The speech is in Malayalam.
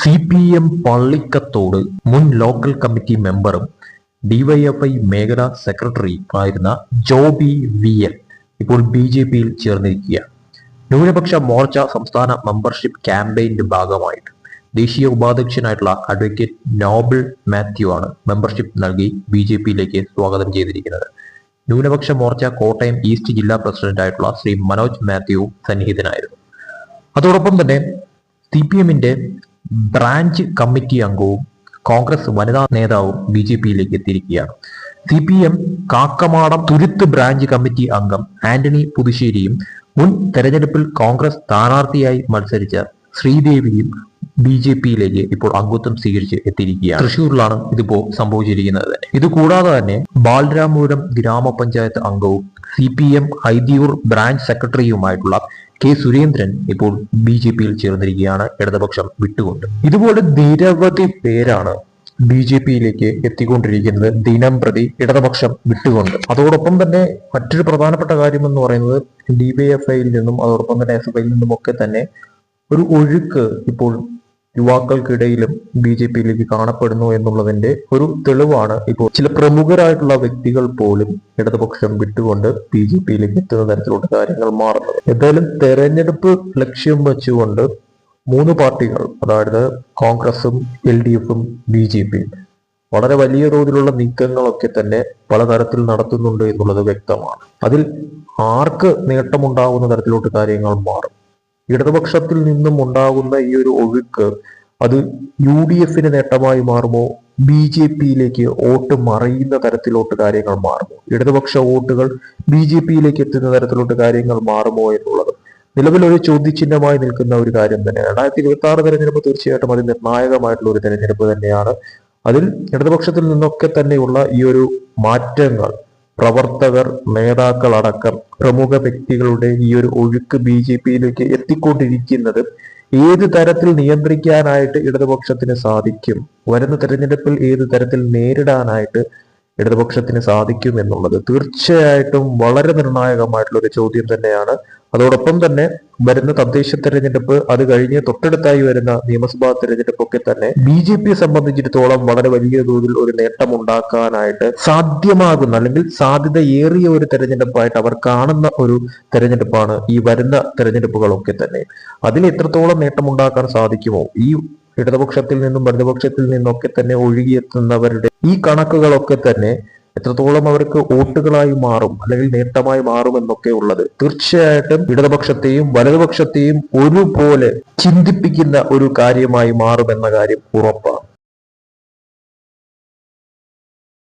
സി പി എം പള്ളിക്കത്തോട് മുൻ ലോക്കൽ കമ്മിറ്റി മെമ്പറും ഡിവൈഎഫ്ഐ മേഖലാ സെക്രട്ടറി ആയിരുന്ന ജോബി വി എൽ ഇപ്പോൾ ബി ജെ പിയിൽ ചേർന്നിരിക്കുക ന്യൂനപക്ഷ മോർച്ച സംസ്ഥാന മെമ്പർഷിപ്പ് ക്യാമ്പയിന്റെ ഭാഗമായിട്ട് ദേശീയ ഉപാധ്യക്ഷനായിട്ടുള്ള അഡ്വക്കേറ്റ് നോബിൾ മാത്യു ആണ് മെമ്പർഷിപ്പ് നൽകി ബി ജെ പിയിലേക്ക് സ്വാഗതം ചെയ്തിരിക്കുന്നത്. ന്യൂനപക്ഷ മോർച്ച കോട്ടയം ഈസ്റ്റ് ജില്ലാ പ്രസിഡന്റ് ആയിട്ടുള്ള ശ്രീ മനോജ് മാത്യു സന്നിഹിതനായിരുന്നു. അതോടൊപ്പം തന്നെ സി പി എമ്മിന്റെ ബ്രാഞ്ച് കമ്മിറ്റി അംഗവും കോൺഗ്രസ് വനിതാ നേതാവും ബി ജെ പിയിലേക്ക് എത്തിയിരിക്കുകയാണ്. C P M Kakkamadam Thuruthu branch committee അംഗം ആന്റണി പുതുശ്ശേരിയും മുൻ തെരഞ്ഞെടുപ്പിൽ കോൺഗ്രസ് സ്ഥാനാർത്ഥിയായി മത്സരിച്ച ശ്രീദേവിയും ബി ജെ പിയിലേക്ക് ഇപ്പോൾ അംഗത്വം സ്വീകരിച്ച് എത്തിയിരിക്കുകയാണ്. തൃശൂരിലാണ് ഇതിപ്പോ സംഭവിച്ചിരിക്കുന്നത് തന്നെ. ഇത് കൂടാതെ തന്നെ ബാലരാമപുരം ഗ്രാമപഞ്ചായത്ത് അംഗവും സി പി എം ഹൈദിയൂർ ബ്രാഞ്ച് സെക്രട്ടറിയുമായിട്ടുള്ള കെ സുരേന്ദ്രൻ ഇപ്പോൾ ബി ജെ പിയിൽ ചേർന്നിരിക്കുകയാണ് ഇടതുപക്ഷം വിട്ടുകൊണ്ട്. ഇതുപോലെ നിരവധി പേരാണ് ബി ജെ പിയിലേക്ക് എത്തിക്കൊണ്ടിരിക്കുന്നത് ദിനം പ്രതി ഇടതുപക്ഷം വിട്ടുകൊണ്ട്. അതോടൊപ്പം തന്നെ മറ്റൊരു പ്രധാനപ്പെട്ട കാര്യം എന്ന് പറയുന്നത് ഡി ബി എഫ് ഐയിൽ നിന്നും അതോടൊപ്പം തന്നെ എസ് എഫ് ഐയിൽ നിന്നും ഒക്കെ തന്നെ ഒരു ഒഴുക്ക് ഇപ്പോൾ യുവാക്കൾക്കിടയിലും ബി ജെ പിയിലേക്ക് കാണപ്പെടുന്നു എന്നുള്ളതിന്റെ ഒരു തെളിവാണ് ഇപ്പോൾ. ചില പ്രമുഖരായിട്ടുള്ള വ്യക്തികൾ പോലും ഇടതുപക്ഷം വിട്ടുകൊണ്ട് ബി ജെ പിയിലേക്ക് എത്തുന്ന തരത്തിലുള്ള കാര്യങ്ങൾ മാറുന്നത്. എന്തായാലും തെരഞ്ഞെടുപ്പ് ലക്ഷ്യം വെച്ചുകൊണ്ട് മൂന്ന് പാർട്ടികൾ അതായത് കോൺഗ്രസും എൽ ഡി എഫും ബി ജെ പിയും വളരെ വലിയ തോതിലുള്ള നീക്കങ്ങളൊക്കെ തന്നെ പലതരത്തിൽ നടത്തുന്നുണ്ട് എന്നുള്ളത് വ്യക്തമാണ്. അതിൽ ആർക്ക് നേട്ടമുണ്ടാകുന്ന തരത്തിലോട്ട് കാര്യങ്ങൾ മാറും? ഇടതുപക്ഷത്തിൽ നിന്നും ഉണ്ടാകുന്ന ഈ ഒരു ഒഴുക്ക് അത് യു ഡി എഫിന് നേട്ടമായി മാറുമോ? ബി ജെ പിയിലേക്ക് വോട്ട് മറയുന്ന തരത്തിലോട്ട് കാര്യങ്ങൾ മാറുമോ? ഇടതുപക്ഷ വോട്ടുകൾ ബി ജെ പിയിലേക്ക് എത്തുന്ന തരത്തിലോട്ട് കാര്യങ്ങൾ മാറുമോ എന്നുള്ളത് നിലവിലൊരു ചോദ്യചിഹ്നമായി നിൽക്കുന്ന ഒരു കാര്യം തന്നെ രണ്ടായിരത്തി ഇരുപത്തി ആറ് തെരഞ്ഞെടുപ്പ് തീർച്ചയായിട്ടും അത് നിർണായകമായിട്ടുള്ള ഒരു തെരഞ്ഞെടുപ്പ് തന്നെയാണ്. അതിൽ ഇടതുപക്ഷത്തിൽ നിന്നൊക്കെ തന്നെയുള്ള ഈ ഒരു മാറ്റങ്ങൾ പ്രവർത്തകർ നേതാക്കൾ അടക്കം പ്രമുഖ വ്യക്തികളുടെ ഈ ഒരു ഒഴുക്ക് ബി ജെ പിയിലേക്ക് എത്തിക്കൊണ്ടിരിക്കുന്നത് ഏത് തരത്തിൽ നിയന്ത്രിക്കാനായിട്ട് ഇടതുപക്ഷത്തിന് സാധിക്കും? വരുന്ന തെരഞ്ഞെടുപ്പിൽ ഏത് തരത്തിൽ നേരിടാനായിട്ട് ഇടതുപക്ഷത്തിന് സാധിക്കും എന്നുള്ളത്. തീർച്ചയായിട്ടും വളരെ നിർണായകമായിട്ടുള്ള ഒരു ചോദ്യം തന്നെയാണ്. അതോടൊപ്പം തന്നെ വരുന്ന തദ്ദേശ തെരഞ്ഞെടുപ്പ് അത് കഴിഞ്ഞ് തൊട്ടടുത്തായി വരുന്ന നിയമസഭാ തെരഞ്ഞെടുപ്പൊക്കെ തന്നെ ബി ജെ പിയെ സംബന്ധിച്ചിടത്തോളം വളരെ വലിയ തോതിൽ ഒരു നേട്ടം ഉണ്ടാക്കാനായിട്ട് സാധ്യമാകുന്ന അല്ലെങ്കിൽ സാധ്യതയേറിയ ഒരു തെരഞ്ഞെടുപ്പായിട്ട് അവർ കാണുന്ന ഒരു തെരഞ്ഞെടുപ്പാണ് ഈ വരുന്ന തെരഞ്ഞെടുപ്പുകളൊക്കെ തന്നെ. അതിൽ എത്രത്തോളം നേട്ടം ഉണ്ടാക്കാൻ സാധിക്കുമോ? ഈ ഇടതുപക്ഷത്തിൽ നിന്നും വലതുപക്ഷത്തിൽ നിന്നൊക്കെ തന്നെ ഒഴുകിയെത്തുന്നവരുടെ ഈ കണക്കുകളൊക്കെ തന്നെ എത്രത്തോളം അവർക്ക് വോട്ടുകളായി മാറും അല്ലെങ്കിൽ നേട്ടമായി മാറും എന്നൊക്കെ ഉള്ളത്. തീർച്ചയായിട്ടും ഇടതുപക്ഷത്തെയും വലതുപക്ഷത്തെയും ഒരുപോലെ ചിന്തിപ്പിക്കുന്ന ഒരു കാര്യമായി മാറുമെന്ന കാര്യം ഉറപ്പാണ്.